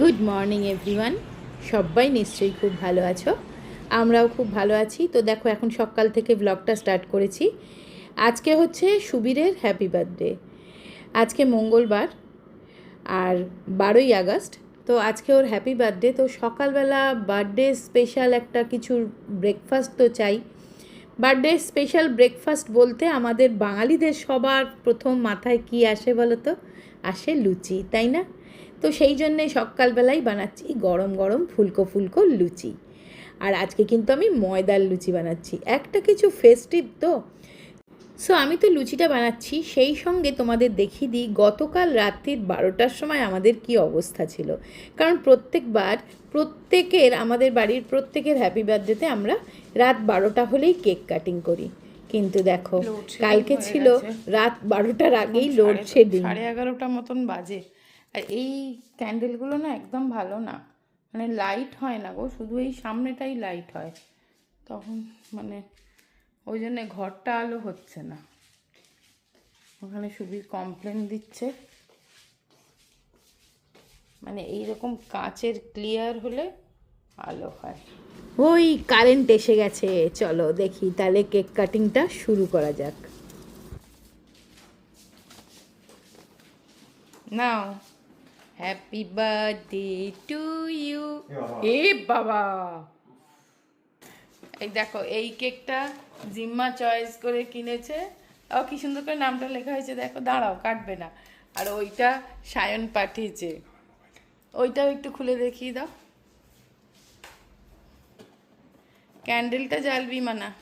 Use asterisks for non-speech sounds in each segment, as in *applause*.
Good morning everyone সবাই নিশ্চয়ই খুব ভালো আছো। আমরাও খুব ভালো আছি। তো দেখো, এখন সকাল থেকে ব্লগটা স্টার্ট করেছি। আজকে হচ্ছে সুবীরের হ্যাপি বার্থডে আজকে মঙ্গলবার আর বারোই আগস্ট। তো আজকে ওর হ্যাপি বার্থডে তো সকালবেলা বার্থডে স্পেশাল একটা কিছু ব্রেকফাস্ট তো চাই। বার্থডে স্পেশাল ব্রেকফাস্ট বলতে আমাদের বাঙালিদের সবার প্রথম মাথায় কি আসে বলো তো আসে লুচি, তাই না? তো সেই জন্যে সকালবেলাই বানাচ্ছি গরম গরম ফুলকো ফুলকো লুচি। আর আজকে কিন্তু আমি ময়দার লুচি বানাচ্ছি। একটা কিছু ফেস্টিভ তো। সো আমি তো লুচিটা বানাচ্ছি। সেই সঙ্গে তোমাদের দেখিয়ে দিই, গতকাল রাত্রির বারোটার সময় আমাদের কি অবস্থা ছিল। কারণ প্রত্যেকবার, প্রত্যেকের, আমাদের বাড়ির প্রত্যেকের হ্যাপি বার্থডেতে আমরা রাত বারোটা হলেই কেক কাটিং করি। কিন্তু দেখো কালকে ছিল রাত বারোটার আগেই এখন লোড সাড়ে- শেডিং। সাড়ে এগারোটা মতন বাজে। আর এই ক্যান্ডেলগুলো না একদম ভালো না। মানে লাইট হয় না গো শুধু এই সামনেটাই লাইট হয়। তখন মানে ওই জন্যে ঘরটা আলো হচ্ছে না। ওখানে সুবির কমপ্লেন দিচ্ছে। মানে এইরকম কাচের ক্লিয়ার হলে আলো হয়। ওই কারেন্ট এসে গেছে। চলো দেখি তাহলে কেক কাটিংটা শুরু করা যাক। Now happy birthday to you এ বাবা। এই দেখো এই কেকটা জিম্মা চয়েস করে কিনেছে। ও কি সুন্দর করে নামটা লেখা হয়েছে দেখো দাঁড়াও কাটবে না। আর ওইটা সায়ন পাঠিয়েছে। ওইটাও একটু খুলে দেখিয়ে দাও। ক্যান্ডেলটা জ্বালবি মানা।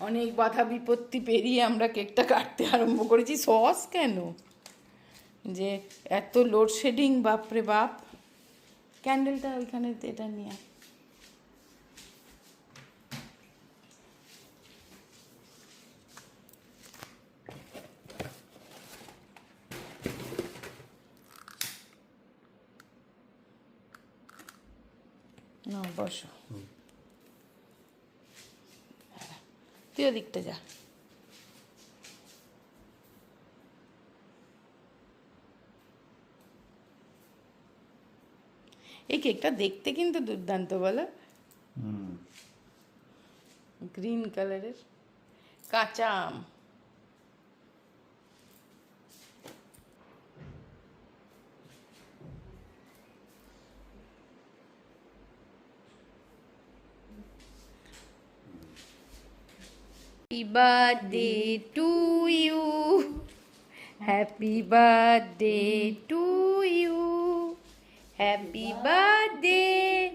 অনেক বাধা বিপত্তি পেরিয়ে আমরা কেকটা কাটতে আরম্ভ করেছি। সস কেন? যে এত লোডশেডিং বাপরে বাপ। ক্যান্ডেলটা ওইখানে এটা নিয়ে। বসো। তুই ওদিকটা যা। এই কেকটা দেখতে কিন্তু দুর্দান্ত বলো। গ্রিন কালারের কাঁচা আম। Happy birthday to you. Happy birthday to you. Happy birthday.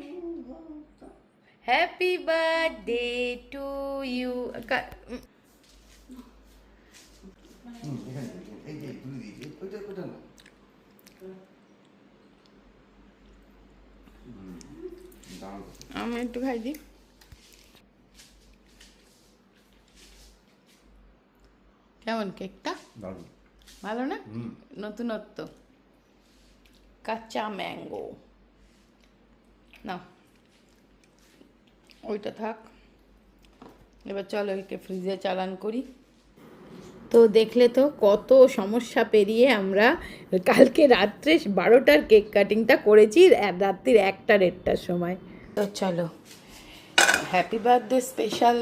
Happy birthday to you. আমি একটু খাই দিই কেমন কেকটা? ভালো না? নতুনত্ব কাঁচা ম্যাঙ্গো। না ওইটা থাক। এবার চলো একে ফ্রিজে চালান করি। তো দেখলে তো কত সমস্যা পেরিয়ে আমরা কালকে রাত্রে বারোটার কেক কাটিংটা করেছি রাত্রির একটা দেড়টার সময়। তো চলো। হ্যাপি বার্থডে স্পেশাল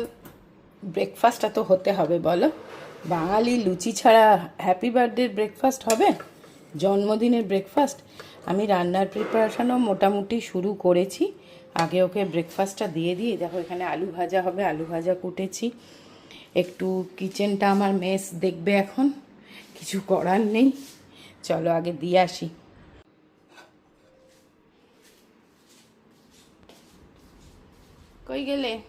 ব্রেকফাস্টটা তো হতে হবে বলো। বাঙালি লুচি ছাড়া হ্যাপি বার্থডের ব্রেকফাস্ট হবে? জন্মদিনের ব্রেকফাস্ট আমি রান্নার প্রিপারেশনও মোটামুটি শুরু করেছি। আগে ওকে ব্রেকফাস্টটা দিয়ে দিই। দেখো, এখানে আলু ভাজা হবে, আলু ভাজা কুটেছি। একটু কিচেনটা আমার মেস দেখবে এখন। কিছু করার নেই। চলো আগে দিয়ে আসি। কই গেলে?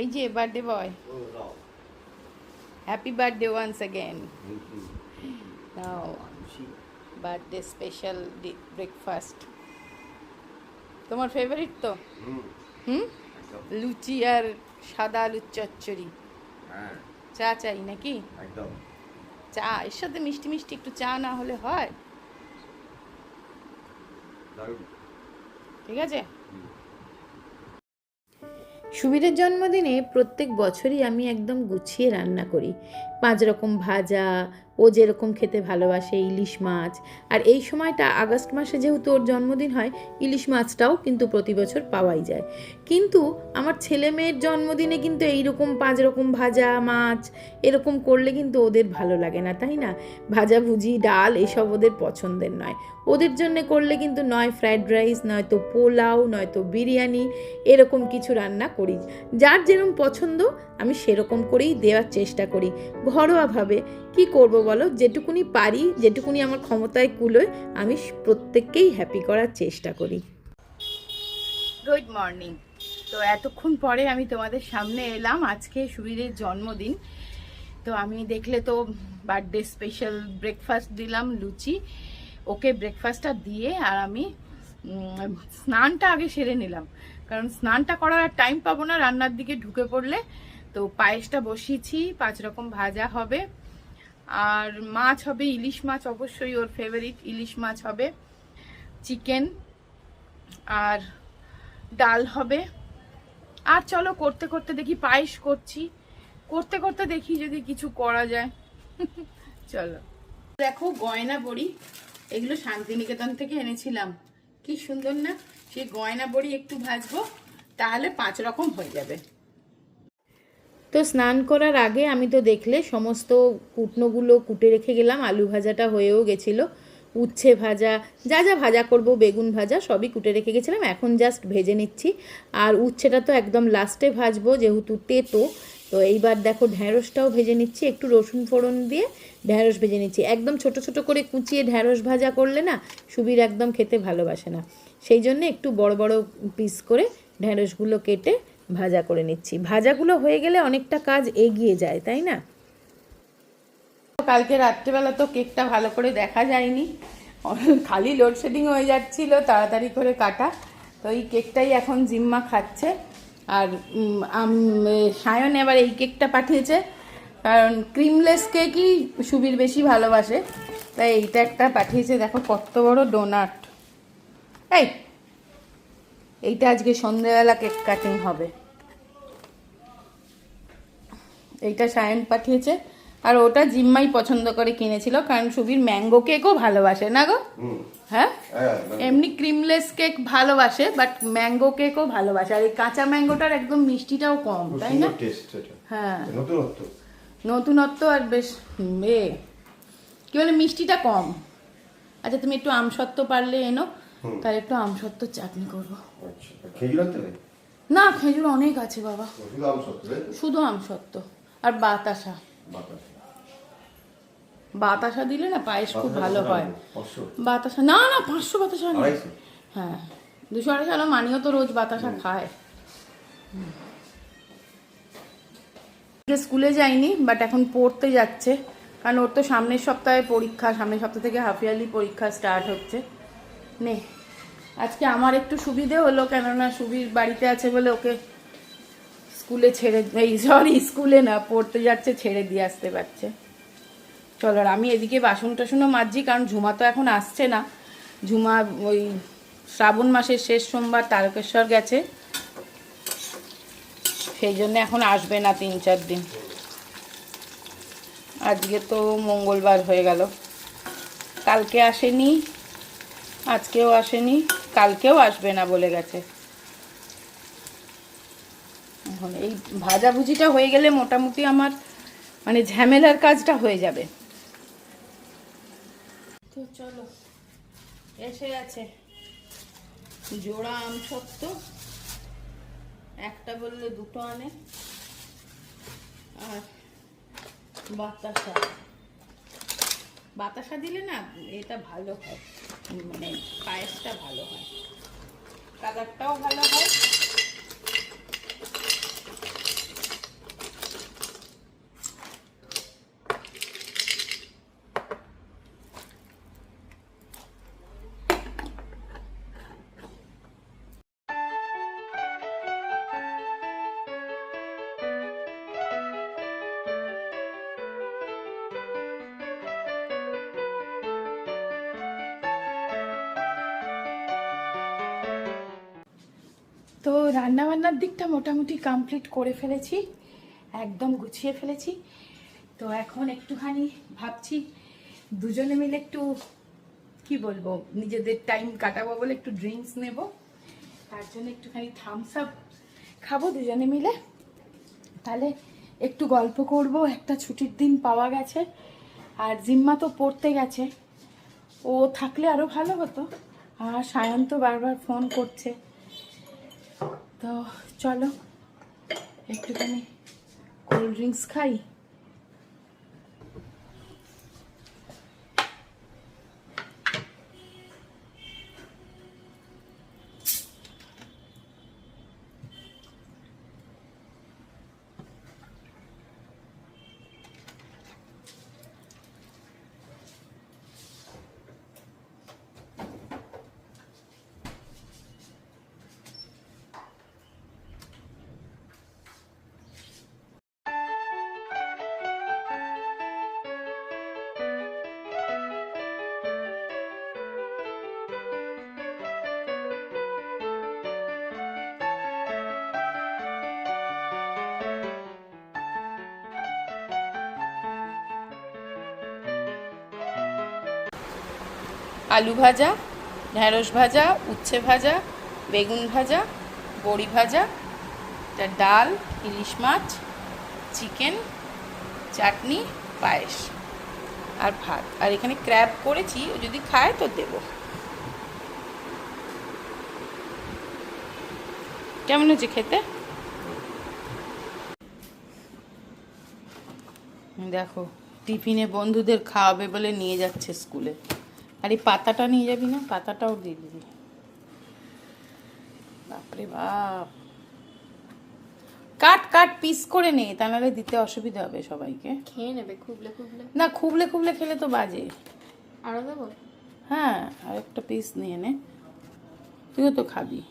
এই যে birthday boy happy birthday once again now birthday special breakfast তোমার ফেভারিট তো? হুম? লুচি আর সাদা আলুর চচ্চড়ি। চা চাই নাকি? একদম চা এর সাথে মিষ্টি মিষ্টি একটু চা না হলে হয়। ঠিক আছে? সুবীরের জন্মদিনে প্রত্যেক বছরই আমি একদম গুছিয়ে রান্না করি। পাঁচ রকম ভাজা ও যেরকম খেতে ভালোবাসে ইলিশ মাছ। আর এই সময়টা আগস্ট মাসে যেহেতু ওর জন্মদিন হয়, ইলিশ মাছটাও কিন্তু প্রতি বছর পাওয়াই যায়। কিন্তু আমার ছেলে মেয়ের জন্মদিনে কিন্তু এইরকম পাঁচ রকম ভাজা, মাছ এরকম করলে কিন্তু ওদের ভালো লাগে না, তাই না? ভাজা, ভুজি, ডাল এসব ওদের পছন্দের নয়। ওদের জন্য করলে কিন্তু নয় ফ্রায়েড রাইস নয়তো পোলাও নয়তো বিরিয়ানি এরকম কিছু রান্না করি। যার যেরকম পছন্দ আমি সেরকম করেই দেওয়ার চেষ্টা করি। ঘরোয়াভাবে কি করব বলো? যেটুকুনি পারি, যেটুকুনি আমার ক্ষমতায় কুলোয়, আমি প্রত্যেককেই হ্যাপি করার চেষ্টা করি। গুড মর্নিং তো এতক্ষণ পরে আমি তোমাদের সামনে এলাম। আজকে সুবীরের জন্মদিন। তো আমি দেখলে তো বার্থডে স্পেশাল ব্রেকফাস্ট দিলাম, লুচি। ওকে ব্রেকফাস্টটা দিয়ে আর আমি স্নানটা আগে সেরে নিলাম। কারণ স্নানটা করার আর টাইম পাবো না, রান্নার দিকে ঢুকে পড়লে। তো পায়েসটা বসিয়েছি, পাঁচ রকম ভাজা হবে। আর মাছ হবে, ইলিশ মাছ অবশ্যই ওর ফেভারিট ইলিশ মাছ হবে চিকেন আর ডাল হবে। আর চলো করতে করতে দেখি, পায়েস করছি। করতে করতে দেখি যদি কিছু করা যায়। *laughs* চলো। দেখো, গয়না বড়ি, এগুলো শান্তিনিকেতন থেকে এনেছিলাম। কি সুন্দর না? সেই গয়না বড়ি একটু ভাজবো, তাহলে পাঁচ রকম হয়ে যাবে। তো স্নান করার আগে আমি তো দেখলে সমস্ত কুটনোগুলো কুটে রেখে গেলাম, আলু ভাজাটা হয়েও গেছিল, উচ্ছে ভাজা, যা যা ভাজা করব, বেগুন ভাজা সবই কুটে রেখে গেছিলাম, এখন জাস্ট ভেজে নিচ্ছি। আর উচ্ছেটা তো একদম লাস্টে ভাজবো, যেহেতু তেতো, তো এইবার দেখো ঢ্যাঁড়সটাও ভেজে নিচ্ছি, একটু রসুন ফোড়ন দিয়ে ঢ্যাঁড়স ভেজে নিচ্ছি। একদম ছোট ছোট করে কুচিয়ে ঢ্যাঁড়স ভাজা করলে না সুবির একদম খেতে ভালোবাসে না। সেই জন্য একটু বড় বড় পিস করে ঢ্যাঁড়সগুলো কেটে ভাজা করে নিচ্ছি। ভাজাগুলো হয়ে গেলে অনেকটা কাজ এগিয়ে যায়, তাই না? কালকে রাত্রেবেলা তো কেকটা ভালো করে দেখা যায়নি। খালি লোডশেডিং হয়ে যাচ্ছিল, তাড়াতাড়ি করে কাটা। তো এই কেকটাই এখন জিম্মা খাচ্ছে। আর সায়ন এবার এই কেকটা পাঠিয়েছে। কারণ ক্রিমলেস কেকই সুবির বেশি ভালোবাসে। তাই এইটা একটা পাঠিয়েছে, দেখো কত বড় ডোনাট এই এইটা আজকে সন্ধেবেলা কেক কাটিং হবে। এইটা সায়ন পাঠিয়েছে। আর ওটা জিম্মাই পছন্দ করে কিনেছিল কারণ সুবীর ম্যাঙ্গো কেকও ভালোবাসে না গো? হ্যাঁ? হ্যাঁ এমনি ক্রিমলেস কেক ভালোবাসে বাট ম্যাঙ্গো কেকও ভালোবাসে। আর এই কাঁচা ম্যাঙ্গোটার একদম মিষ্টিটাও কম তাই না? হ্যাঁ। নতুনত্ব। আর বেশ এ। কি বলে মিষ্টিটা কম। আচ্ছা তুমি একটু আমসত্ত্ব পারলে এনো। তাহলে একটু আমসত্ত্ব চাটনি করব। আচ্ছা খেজুর না খেজুর অনেক আছে বাবা। শুধু আম সত্য তাই তো? শুধু আর বাতাসা। বাতাসা। দিলে না পায়েস খুব ভালো হয়। বাতাসা না না পাঁচশো বাতাসা হ্যাঁ দুশো আড়াইশো আলো মানিও তো রোজ বাতাসা খায়। স্কুলে যায়নি বাট এখন পড়তে যাচ্ছে। কারণ ওর তো সামনের সপ্তাহে পরীক্ষা সামনের সপ্তাহ থেকে হাফ ইয়ারলি পরীক্ষা স্টার্ট হচ্ছে। নে। আজকে আমার একটু সুবিধে হলো, কেননা সুবির বাড়িতে আছে বলে ওকে স্কুলে ছেড়ে এই সরি স্কুলে না, পড়তে যাচ্ছে, ছেড়ে দিয়ে আসতে পারছে। চলো, আর আমি এদিকে বাসন টাসনও মাজছি, কারণ ঝুমা তো এখন আসছে না। ঝুমা ওই শ্রাবণ মাসের শেষ সোমবার তারকেশ্বর গেছে। সেই জন্য এখন আসবে না তিন চার দিন। আজকে তো মঙ্গলবার হয়ে গেল। কালকে আসেনি, আজকেও আসেনি। কালকেও আসবে না বলে গেছে। এখন এই ভাজাভুজিটা হয়ে গেলে মোটামুটি আমার মানে ঝামেলার কাজটা হয়ে যাবে। তো চলো, এসে গেছে। জোড়া আম সত্য। একটা বললে দুটো আনে। আর বাতাসা। বাতাসা দিলে না এটা ভালো হয়। মানে পায়েসটা ভালো হয়। কালারটাও ভালো হয়। তো রান্নাবান্নার দিকটা মোটামুটি কমপ্লিট করে ফেলেছি, একদম গুছিয়ে ফেলেছি। তো এখন একটুখানি ভাবছি দুজনে মিলে একটু, কি বলব, নিজেদের টাইম কাটাবো বলে একটু ড্রিঙ্কস নেব। তার জন্য একটুখানি থামস আপ খাব দুজনে মিলে। তাহলে একটু গল্প করব, একটা ছুটির দিন পাওয়া গেছে, আর জিম্মা তো পড়তে গেছে। ও থাকলে আরও ভালো হতো। আর সায়ন তো বারবার ফোন করছে। তো চলো একটুখানি কোল্ড ড্রিঙ্কস খাই। আলু ভাজা, ঢ্যাঁড়স ভাজা, উচ্ছে ভাজা, বেগুন ভাজা, বড়ি ভাজা ডাল, ইলিশ মাছ, চিকেন, চাটনি, পায়েস আর ভাত। আর এখানে ক্র্যাব করেছি, ও যদি খায় তো দেব। কেমন হচ্ছে খেতে? দেখো, টিফিনে বন্ধুদের খাওয়াবে বলে নিয়ে যাচ্ছে স্কুলে। আর এই পাতাটা নিয়ে যাবি না? পাতাটাও দিয়ে দিবি। বাপরে বাপ। কাট কাট পিস করে নে তা নাহলে দিতে অসুবিধা হবে সবাইকে। খেয়ে নেবে খুবলে খুবলে। না খুবলে খুবলে খেলে তো বাজে। আরও দেবো? হ্যাঁ আর একটা পিস নিয়ে নে। তুইও তো খাবি।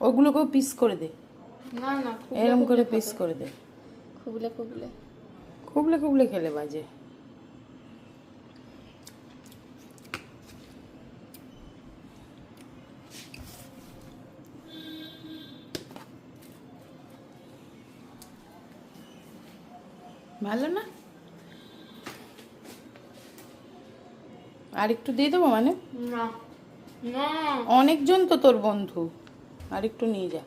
ওগুলোকেও পিস করে দে। না না এরকম করে পিস করে দে। খুবলে খুবলে। খুবলে খুবলে খেলে বাজে। ভালো না? আর একটু দিয়ে দেবো মানে? না। না। অনেকজন তো তোর বন্ধু। আর একটু নিয়ে যা।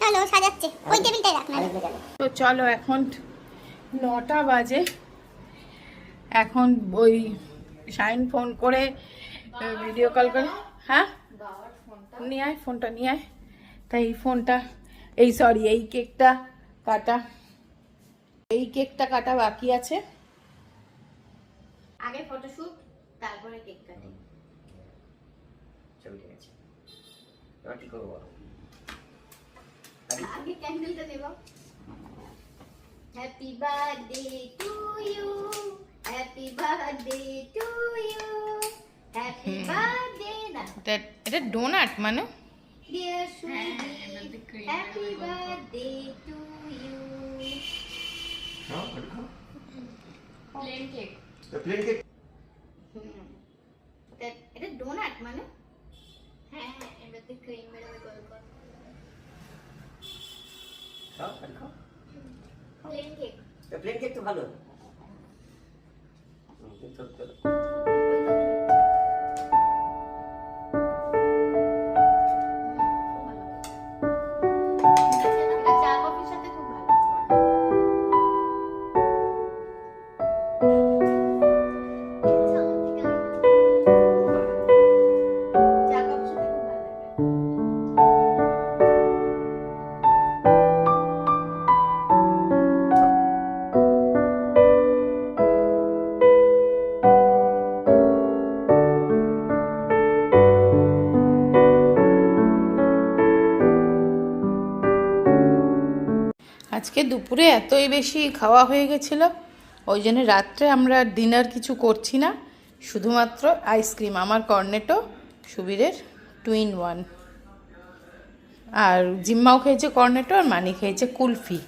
চলো সাজাচ্ছে। ওই টেবিলটাই রাখ না তো চলো এখন নটা বাজে। এখন ওই শাইন ফোন করে ভিডিও কল করে। হ্যাঁ? নিয়ে আয় ফোনটা নিয়ে আয়। তাই এই ফোনটা এই সরি এই কেকটা কাটা। এই কেকটা কাটা বাকি আছে। আগে ফটোশুট তারপরে কেক কাটিং। ছবি ঠিক আছে আগে ক্যান্ডেলটা নেব happy birthday to you happy birthday to you happy birthday না এটা এটা ডোনাট মানে dear sweetie happy birthday to you খাও, খাও। প্লেন কেক প্লেন কেক এটা ডোনাট মানে হ্যাঁ হ্যাঁ এটাতে ক্রিম বেরোবে গোল গোল খাও, খাও। প্লেন কেক প্লেন কেক তো ভালো। হুম, কিন্তু তো- আজকে দুপুরে এতই বেশি খাওয়া হয়ে গেছিল, ওই জন্য রাত্রে আমরা ডিনার কিছু করছি না, শুধুমাত্র আইসক্রিম, আমার কর্নেটো, সুবীরের টুইন ওয়ান। আর জিম্মাও খেয়েছে কর্নেটো আর মানি খেয়েছে কুলফি।